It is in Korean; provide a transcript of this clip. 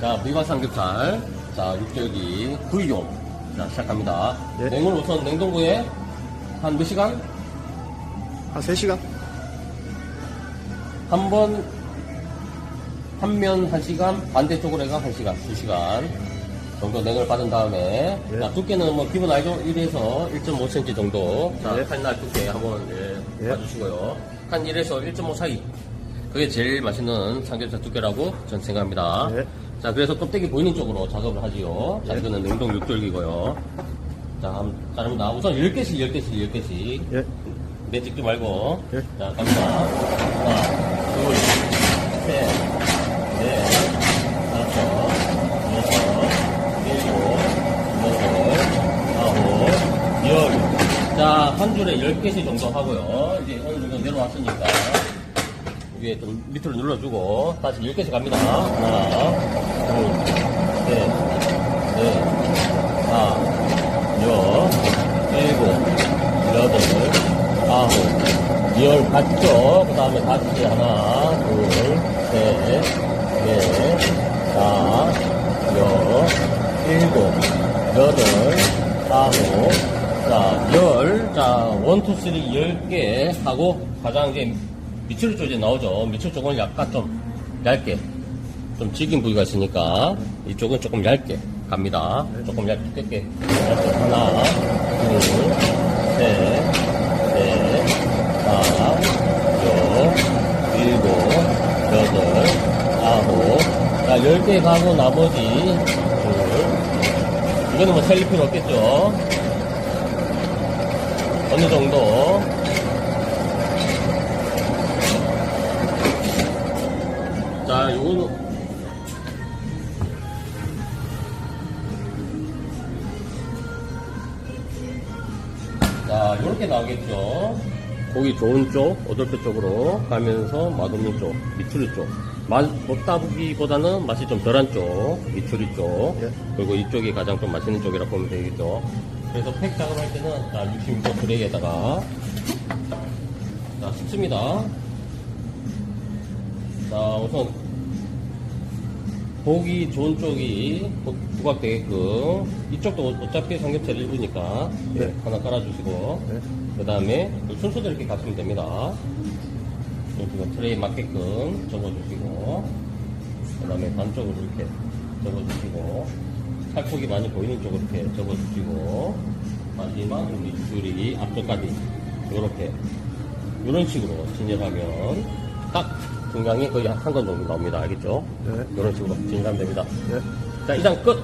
자, 미박 삼겹살. 자, 육절기 구이용. 자, 시작합니다. 예. 냉을 우선 냉동고에 한 몇 시간? 한 3시간? 한 번, 한 면 한 시간, 반대쪽으로 해가 한 시간, 두 시간 정도 냉을 받은 다음에, 예. 자, 두께는 뭐 기본 알죠? 1에서 1.5cm 정도. 자, 예. 칼날 두께 한번 예, 예. 봐주시고요. 한 1에서 1.5 사이. 그게 제일 맛있는 삼겹살 두께라고 전 생각합니다. 예. 자, 그래서 껍데기 보이는 쪽으로 작업을 하지요. 자, 예. 이거는 냉동 육절기고요. 자, 한번 자릅니다. 우선 10개씩, 10개씩, 10개씩. 예. 내 찍지 말고. 예. 자, 갑니다. 하나, 둘, 셋, 넷, 다섯, 여섯, 일곱, 여덟, 아홉, 열. 자, 한 줄에 10개씩 정도 하고요. 이제 어느 정도 내려왔으니까. 위에 좀 밑으로 눌러주고, 다시 10개씩 갑니다. 하나, 둘, 셋, 넷, 다, 여, 일곱, 여덟, 아홉, 열 받죠? 그 다음에 다시 하나, 둘, 셋, 넷, 다, 여, 일곱, 여덟, 아홉, 자, 열, 자, 원, 투, 쓰리, 열 개 하고, 가장 이제 밑으로 쪽에 나오죠. 밑으로 쪽은 약간 좀 얇게, 좀 질긴 부위가 있으니까, 이쪽은 조금 얇게 갑니다. 조금 얇게, 얇게. 하나, 둘, 셋, 넷, 다, 여, 일곱, 여덟, 아홉. 자, 열개 가고 나머지 둘. 이거는 뭐 필요 없겠죠. 어느 정도. 자, 요렇게 나오겠죠. 고기 좋은 쪽, 오돌뼈 쪽으로 가면서 맛없는 쪽, 미추리 쪽. 맛 없다 보기보다는 맛이 좀 덜한 쪽, 미추리 쪽. 예. 그리고 이쪽이 가장 좀 맛있는 쪽이라 보면 되겠죠. 그래서 팩 작업할 때는 자, 66도 트레이에다가 자, 습니다 자, 우선 보기 좋은 쪽이 부- 부각되게끔 이쪽도 어차피 삼겹살 일부니까 예. 하나 깔아주시고 네. 그 다음에 순서대로 이렇게 가시면 됩니다. 지금 트레이 맞게끔 접어주시고 그 다음에 반쪽으로 이렇게 접어주시고 살코기 많이 보이는 쪽으로 이렇게 접어주시고 마지막 밑줄이 앞쪽까지 이렇게 이런 식으로 진열하면 딱 중량이 거의 한 건 정도 나옵니다. 알겠죠? 네. 이런 식으로 진열하면 됩니다. 예. 자, 이상 끝!